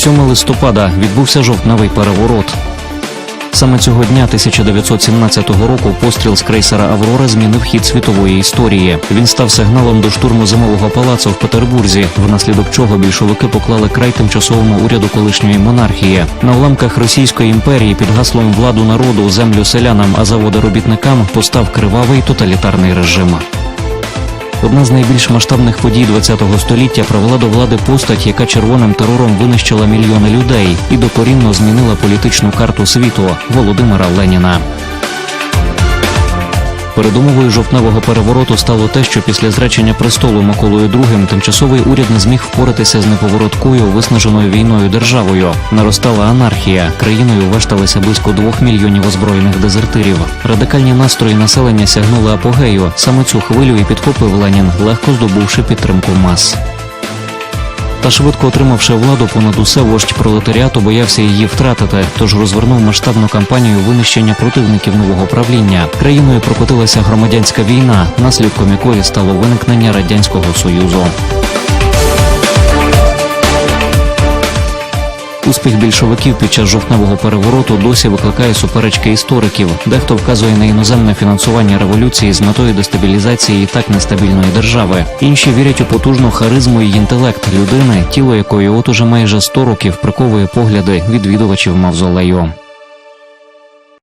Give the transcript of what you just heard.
7 листопада відбувся жовтневий переворот. Саме цього дня 1917 року постріл з крейсера Аврора змінив хід світової історії. Він став сигналом до штурму зимового палацу в Петербурзі, внаслідок чого більшовики поклали край тимчасовому уряду колишньої монархії. На уламках Російської імперії під гаслом владу народу, землю селянам, а заводи робітникам постав кривавий тоталітарний режим. Одна з найбільш масштабних подій ХХ століття привела до влади постать, яка червоним терором винищила мільйони людей і докорінно змінила політичну карту світу Володимира Леніна. Передумовою жовтневого перевороту стало те, що після зречення престолу Миколою II тимчасовий уряд не зміг впоратися з неповороткою виснаженою війною державою. Наростала анархія. Країною вешталися близько двох мільйонів озброєних дезертирів. Радикальні настрої населення сягнули апогею. Саме цю хвилю і підхопив Ленін, легко здобувши підтримку мас. Та швидко отримавши владу, понад усе вождь пролетаріату боявся її втратити, тож розвернув масштабну кампанію винищення противників нового правління. Країною прокотилася громадянська війна, наслідком якої стало виникнення радянського союзу. Успіх більшовиків під час жовтневого перевороту досі викликає суперечки істориків. Дехто вказує на іноземне фінансування революції з метою дестабілізації так нестабільної держави. Інші вірять у потужну харизму і інтелект людини, тіло якої от уже майже 100 років приковує погляди відвідувачів мавзолею.